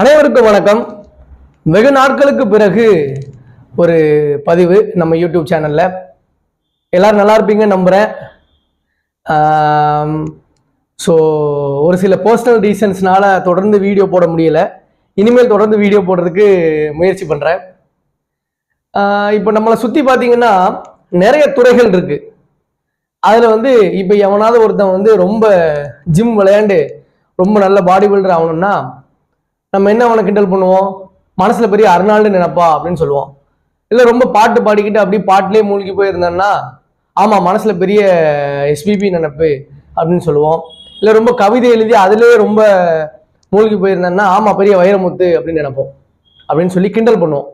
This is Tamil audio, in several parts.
அனைவருக்கும் வணக்கம். வெகு நாட்களுக்கு பிறகு ஒரு பதிவு நம்ம யூடியூப் சேனலில் எல்லோரும் நல்லா இருப்பீங்க நம்புகிறேன் ஸோ ஒரு சில பர்சனல் ரீசன்ஸ்னால் தொடர்ந்து வீடியோ போட முடியல. இனிமேல் தொடர்ந்து வீடியோ போடுறதுக்கு முயற்சி பண்ணுறேன் இப்போ நம்மளை சுற்றி பார்த்தீங்கன்னா நிறைய துறைகள் இருக்குது அதில் வந்து இப்போ எவனாவது ஒருத்தன் வந்து ரொம்ப ஜிம் விளையாண்டு ரொம்ப நல்ல பாடி பில்டர் ஆகணும்னா நம்ம என்ன அவனை கிண்டல் பண்ணுவோம்? மனசுல பெரிய அருணாள்னு நினைப்பா? அப்படின்னு சொல்லுவோம். இல்லை ரொம்ப பாட்டு பாடிக்கிட்டு அப்படியே பாட்டிலே மூழ்கி போயிருந்தான்னா ஆமா மனசுல பெரிய எஸ்பிபி நினைப்பு அப்படின்னு சொல்லுவோம். இல்லை ரொம்ப கவிதை எழுதி அதுலேயே ரொம்ப மூழ்கி போயிருந்தான்னா ஆமா பெரிய வைரமுத்து அப்படின்னு நினைப்போம். அப்படின்னு சொல்லி கிண்டல் பண்ணுவோம்.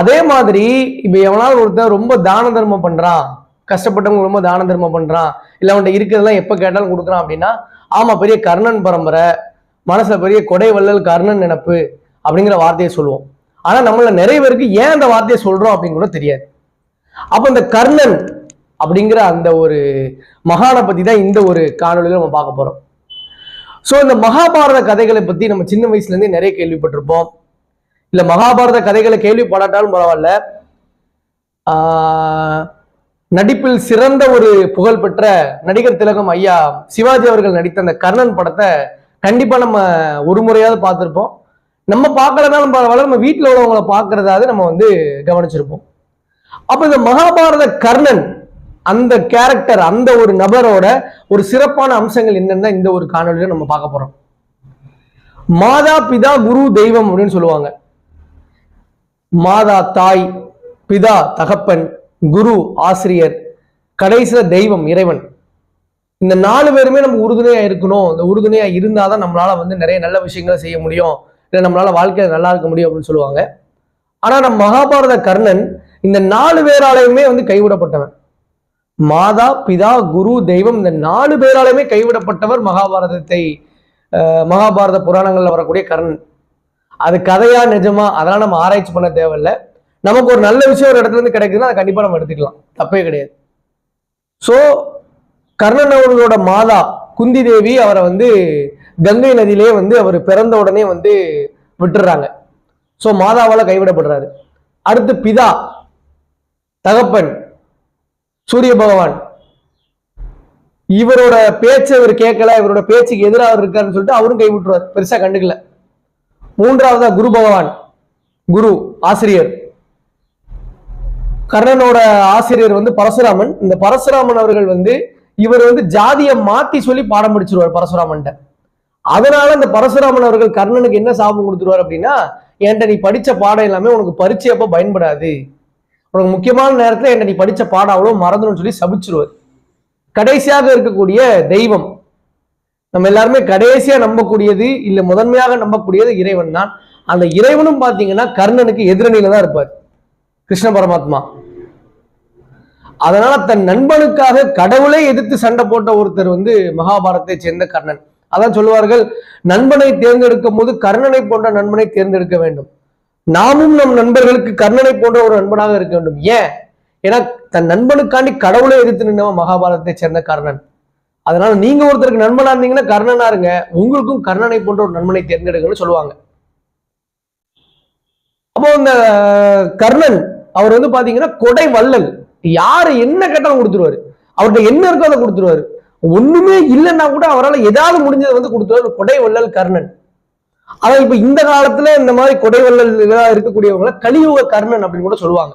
அதே மாதிரி இப்போ எவனாவது ஒருத்தன் ரொம்ப தான தர்மம் பண்றான் கஷ்டப்பட்டவங்க ரொம்ப தான தர்மம் பண்றான் இல்லை அவன்கிட்ட இருக்கிறதெல்லாம் எப்போ கேட்டாலும் கொடுக்குறான் அப்படின்னா ஆமா பெரிய கர்ணன் பரம்பரை மனசில் பெரிய கொடை வள்ளல் கர்ணன் நினப்பு அப்படிங்கிற வார்த்தையை சொல்லுவோம். ஆனால் நம்மள நிறைய பேருக்கு ஏன் அந்த வார்த்தையை சொல்கிறோம் அப்படின்னு கூட தெரியாது. அப்போ இந்த கர்ணன் அப்படிங்கிற அந்த ஒரு மகானை பற்றி தான் இந்த ஒரு காணொலியில் நம்ம பார்க்க போகிறோம் ஸோ இந்த மகாபாரத கதைகளை பற்றி நம்ம சின்ன வயசுலேருந்தே நிறைய கேள்விப்பட்டிருப்போம். இல்லை மகாபாரத கதைகளை கேள்விப்படாட்டாலும் பரவாயில்ல. நடிப்பில் சிறந்த ஒரு புகழ்பெற்ற நடிகர் திலகம் ஐயா சிவாஜி அவர்கள் நடித்த அந்த கர்ணன் படத்தை கண்டிப்பா நம்ம ஒரு முறையாவது பார்த்துருப்போம். நம்ம பார்க்கலனாலும் பரவாயில்ல நம்ம வீட்டில் உள்ளவங்களை பார்க்கறதாவது நம்ம வந்து கவனிச்சிருப்போம். அப்ப இந்த மகாபாரத கர்ணன் அந்த கேரக்டர் அந்த ஒரு நபரோட ஒரு சிறப்பான அம்சங்கள் என்னன்னா இந்த ஒரு காணொலியில நம்ம பார்க்க போறோம். மாதா பிதா குரு தெய்வம் அப்படின்னு சொல்லுவாங்க. மாதா தாய் பிதா தகப்பன் குரு ஆசிரியர் கடைசி தெய்வம் இறைவன். இந்த நாலு பேருமே நம்ம உறுதுணையா இருக்கணும். இந்த உறுதுணையா இருந்தாதான் நம்மளால வந்து நிறைய நல்ல விஷயங்களை செய்ய முடியும். இல்லை நம்மளால வாழ்க்கையில நல்லா இருக்க முடியும் அப்படின்னு சொல்லுவாங்க. ஆனா நம்ம மகாபாரத கர்ணன் இந்த நாலு பேராலையுமே வந்து கைவிடப்பட்டவன். மாதா பிதா குரு தெய்வம் இந்த நாலு பேராலையுமே கைவிடப்பட்டவர் மகாபாரதத்தை மகாபாரத புராணங்கள்ல வரக்கூடிய கர்ணன். அது கதையா நிஜமா அதெல்லாம் நம்ம ஆராய்ச்சி பண்ண தேவையில்ல. நமக்கு ஒரு நல்ல விஷயம் ஒரு இடத்துல இருந்து கிடைக்குதுன்னா அதை கண்டிப்பா நம்ம எடுத்துக்கலாம். தப்பே கிடையாது. ஸோ கர்ணன் அவர்களோட மாதா குந்தி தேவி அவரை வந்து கங்கை நதியிலே வந்து அவர் பிறந்த உடனே வந்து விட்டுறாங்க. ஸோ மாதாவால் கைவிடப்படுறாரு. அடுத்து பிதா தகப்பன் சூரிய பகவான். இவரோட பேச்சை இவர் கேட்கல இவரோட பேச்சுக்கு எதிராக அவர் இருக்காருன்னு சொல்லிட்டு அவரும் கைவிட்டுருவார். பெருசாக கண்டுக்கல. மூன்றாவதா குரு பகவான் குரு ஆசிரியர். கர்ணனோட ஆசிரியர் வந்து பரசுராமன். இந்த பரசுராமன் அவர்கள் வந்து இவர் வந்து ஜாதியை மாத்தி சொல்லி பாடம் படிச்சிருவார் பரசுராமன்ட்ட. அதனால அந்த பரசுராமன் அவர்கள் கர்ணனுக்கு என்ன சாபம் கொடுத்துருவார் அப்படின்னா என்கிட்ட நீ படிச்ச பாடம் எல்லாமே உனக்கு பரீட்சை அப்ப பயன்படாது. உனக்கு முக்கியமான நேரத்துல என்கிட்ட நீ படிச்ச பாடம் அவ்வளவு மறந்துடும் சொல்லி சபிச்சிருவார். கடைசியாக இருக்கக்கூடிய தெய்வம். நம்ம எல்லாருமே கடைசியா நம்பக்கூடியது இல்ல முதன்மையாக நம்பக்கூடியது இறைவன் தான். அந்த இறைவனும் பாத்தீங்கன்னா கர்ணனுக்கு எதிரணியில தான் இருப்பார். கிருஷ்ண பரமாத்மா. அதனால தன் நண்பனுக்காக கடவுளை எதிர்த்து சண்டை போட்ட ஒருத்தர் வந்து மகாபாரத்தை சேர்ந்த கர்ணன். அதான் சொல்லுவார்கள் நண்பனை தேர்ந்தெடுக்கும் போது கர்ணனை போன்ற நண்பனை தேர்ந்தெடுக்க வேண்டும். நாமும் நம் நண்பர்களுக்கு கர்ணனை போன்ற ஒரு நண்பனாக இருக்க வேண்டும். ஏன்? ஏன்னா தன் நண்பனுக்காண்டி கடவுளை எதிர்த்து நின்றவன் மகாபாரதத்தை சேர்ந்த கர்ணன். அதனால நீங்க ஒருத்தருக்கு நண்பனா இருந்தீங்கன்னா கர்ணனா இருங்க. உங்களுக்கும் கர்ணனை போன்ற ஒரு நண்பனை தேர்ந்தெடுங்கன்னு சொல்லுவாங்க. அப்போ இந்த கர்ணன் அவர் வந்து பாத்தீங்கன்னா கொடை வள்ளல். யாரு என்ன கேட்டாலும் கொடுத்துருவாரு? அவர்கிட்ட என்ன இருக்கோ அதை கொடுத்துருவாரு. ஒண்ணுமே இல்லைன்னா கூட அவரால் ஏதாவது முடிஞ்சதை வந்து கொடுத்துருவாரு. கொடை வள்ளல் கர்ணன். அதான் இப்ப இந்த காலத்துல இந்த மாதிரி கொடை வள்ளல் இருக்கக்கூடியவங்கள கலியுக கர்ணன் அப்படின்னு கூட சொல்லுவாங்க.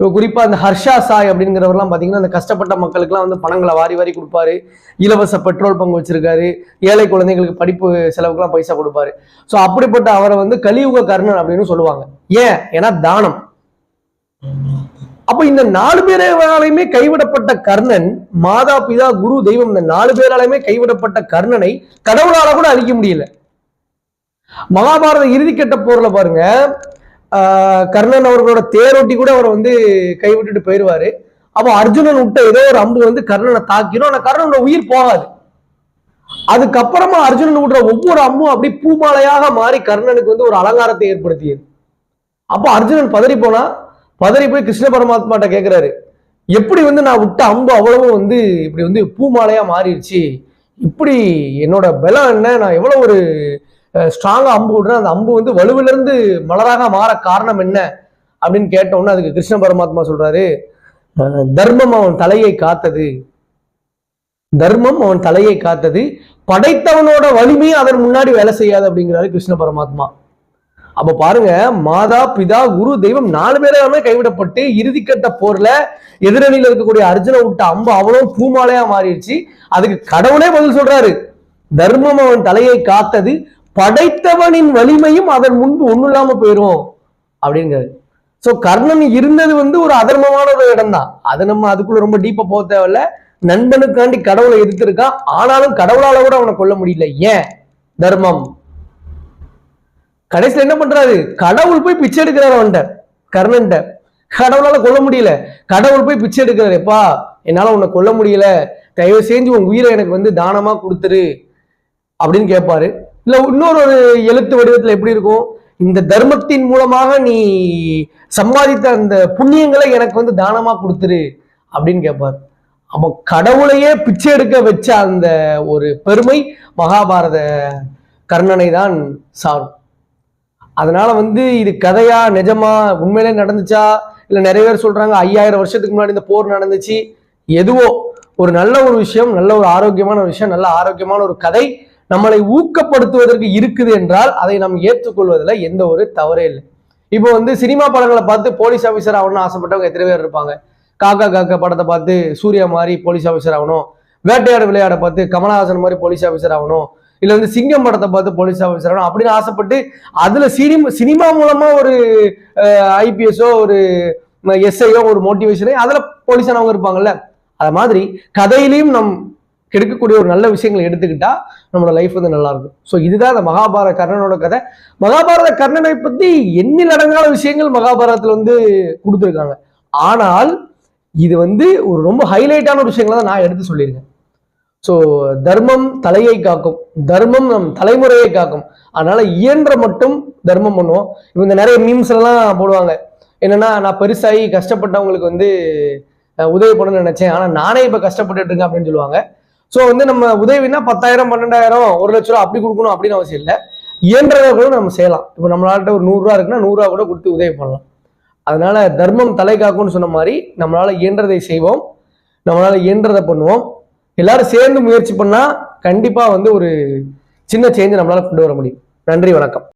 இப்போ குறிப்பா அந்த ஹர்ஷா சாய் அப்படிங்கிறவர்லாம் பாத்தீங்கன்னா அந்த கஷ்டப்பட்ட மக்களுக்குலாம் வந்து பணங்களை வாரி வாரி கொடுப்பாரு. இலவச பெட்ரோல் பங்கு வச்சிருக்காரு. ஏழை குழந்தைங்களுக்கு படிப்பு செலவுக்குலாம் பைசா கொடுப்பாரு. ஸோ அப்படிப்பட்ட அவரை வந்து கலியுக கர்ணன் அப்படின்னு சொல்லுவாங்க. ஏன்? ஏன்னா தானம். அப்ப இந்த நாலு பேராலையுமே கைவிடப்பட்ட கர்ணன் மாதா பிதா குரு தெய்வம் இந்த நாலு பேராலையுமே கைவிடப்பட்ட கர்ணனை கடவுளால கூட அழிக்க முடியல. மகாபாரத இறுதிக்கட்ட போர்ல பாருங்க கர்ணன் அவர்களோட தேரோட்டி கூட அவரை வந்து கைவிட்டுட்டு போயிடுவாரு அப்போ அர்ஜுனன் விட்ட ஏதோ ஒரு அம்பு வந்து கர்ணனை தாக்கிடும் ஆனா கர்ணனோட உயிர் போகாது. அதுக்கப்புறமா அர்ஜுனன் விடுற ஒவ்வொரு அம்பும் அப்படி பூமாலையாக மாறி கர்ணனுக்கு வந்து ஒரு அலங்காரத்தை ஏற்படுத்தியது. அப்போ அர்ஜுனன் பதறி போனா பதறி போய் கிருஷ்ண பரமாத்மாட்ட கேட்கிறாரு எப்படி வந்து நான் விட்ட அம்பு அவ்வளவு வந்து இப்படி வந்து பூ மாலையா மாறிடுச்சு? இப்படி என்னோட பலம் என்ன? நான் எவ்வளவு ஒரு ஸ்ட்ராங்கா அம்பு விடுறேன்? அந்த அம்பு வந்து வலுவிலிருந்து மலராக மாற காரணம் என்ன? அப்படின்னு கேட்டோம்னா அதுக்கு கிருஷ்ண பரமாத்மா சொல்றாரு தர்மம் அவன் தலையை காத்தது. தர்மம் அவன் தலையை காத்தது. படைத்தவனோட வலிமையும் அதன் முன்னாடி வேலை செய்யாது அப்படிங்கிறாரு கிருஷ்ண பரமாத்மா. அப்ப பாருங்க மாதா பிதா குரு தெய்வம் நாலு பேராமே கைவிடப்பட்டு இறுதிக்கட்ட போர்ல எதிரணியில இருக்கக்கூடிய அர்ஜுன விட்ட அம்பு அவ்வளவு பூமாலையா மாறிடுச்சு. அதுக்கு கடவுளே பதில் சொல்றாரு. தர்மம் அவன் தலையை காத்தது படைத்தவனின் வலிமையும் அதன் முன்பு ஒண்ணு இல்லாம போயிரும் அப்படிங்கிறது சோ கர்ணன் இருந்தது வந்து ஒரு அதர்மமான ஒரு இடம் தான் அதை நம்ம அதுக்குள்ள ரொம்ப டீப்பா போக தேவையில்ல. நண்பனுக்காண்டி கடவுளை எதிர்த்திருக்கான். ஆனாலும் கடவுளால கூட அவனை கொல்ல முடியல. ஏன்? தர்மம். கடைசியில் என்ன பண்றாரு? கடவுள் போய் பிச்சை எடுக்கிறாரு அவன்கிட்ட கர்ணன்ட்ட. கடவுளால கொல்ல முடியல. கடவுள் போய் பிச்சை எடுக்கிறாரு. எப்பா என்னால உன்னை கொல்ல முடியல. தயவு செஞ்சு உன் உயிரை எனக்கு வந்து தானமா கொடுத்துரு அப்படின்னு கேட்பாரு இல்ல இன்னொரு ஒரு எழுத்து வடிவத்துல எப்படி இருக்கும்? இந்த தர்மத்தின் மூலமாக நீ சம்பாதித்த அந்த புண்ணியங்களை எனக்கு வந்து தானமா கொடுத்துரு அப்படின்னு கேட்பார் அப்போ கடவுளையே பிச்சை எடுக்க வச்ச அந்த ஒரு பெருமை மகாபாரத கர்ணனை தான் சாரும். அதனால வந்து இது கதையா நிஜமா உண்மையிலே நடந்துச்சா? இல்ல நிறைய பேர் சொல்றாங்க ஐயாயிரம் வருஷத்துக்கு முன்னாடி இந்த போர் நடந்துச்சு. எதுவோ ஒரு நல்ல ஒரு விஷயம் நல்ல ஒரு ஆரோக்கியமான ஒரு விஷயம் நல்ல ஆரோக்கியமான ஒரு கதை நம்மளை ஊக்கப்படுத்துவதற்கு இருக்குது என்றால் அதை நாம் ஏற்றுக்கொள்வதில் எந்த ஒரு தவறே இல்லை. இப்போ வந்து சினிமா படங்களை பார்த்து போலீஸ் ஆஃபீஸர் ஆகணும்னு ஆசைப்பட்டவங்க எத்தனை பேர் இருப்பாங்க? காக்கா காக்கா படத்தை பார்த்து சூர்யா மாதிரி போலீஸ் ஆஃபீஸர் ஆகணும். வேட்டையாடு விளையாட பார்த்து கமலஹாசன் மாதிரி போலீஸ் ஆஃபீஸர் ஆகணும். இல்ல வந்து சிங்கம் படத்தை பார்த்து போலீஸ் ஆஃபீஸர் அப்படின்னு ஆசைப்பட்டு அதுல சினிமா சினிமா மூலமா ஒரு ஐபிஎஸோ ஒரு எஸ்ஐயோ ஒரு மோட்டிவேஷனோ அதுல போலீஸானவங்க இருப்பாங்கல்ல. அது மாதிரி கதையிலையும் நம் கெடுக்கக்கூடிய ஒரு நல்ல விஷயங்களை எடுத்துக்கிட்டா நம்மளோட லைஃப் வந்து நல்லா இருக்கும். ஸோ இதுதான் அந்த மகாபாரத கர்ணனோட கதை. மகாபாரத கர்ணனை பத்தி எண்ணில் அடங்காத விஷயங்கள் மகாபாரதத்தில் வந்து கொடுத்துருக்காங்க. ஆனால் இது வந்து ஒரு ரொம்ப ஹைலைட்டான ஒரு விஷயங்களை தான் நான் எடுத்து சொல்லியிருக்கேன். ஸோ தர்மம் தலையை காக்கும். தர்மம் நம் தலைமுறையை காக்கும். அதனால இயன்ற மட்டும் தர்மம் பண்ணுவோம். இவங்க நிறைய மீம்ஸ் எல்லாம் போடுவாங்க. என்னன்னா நான் பெருசாகி கஷ்டப்பட்டவங்களுக்கு வந்து உதவி பண்ணணும்னு நினைச்சேன். ஆனால் நானே இப்போ கஷ்டப்பட்டுட்டு இருக்கேன் அப்படின்னு சொல்லுவாங்க. ஸோ வந்து நம்ம உதவினா பத்தாயிரம் பன்னெண்டாயிரம் ஒரு லட்ச ரூபா அப்படி கொடுக்கணும் அப்படின்னு அவசியம் இல்லை. இயன்றதை கூட நம்ம செய்யலாம். இப்போ நம்மளாட்ட ஒரு நூறுரூவா இருக்குன்னா நூறுரூவா கூட கொடுத்து உதவி பண்ணலாம். அதனால தர்மம் தலை காக்கும்னு சொன்ன மாதிரி நம்மளால இயன்றதை செய்வோம். நம்மளால இயன்றதை பண்ணுவோம். எல்லாரும் சேர்ந்து முயற்சி பண்ணால் கண்டிப்பாக வந்து ஒரு சின்ன சேஞ்சை நம்மளால் கொண்டு வர முடியும். நன்றி வணக்கம்.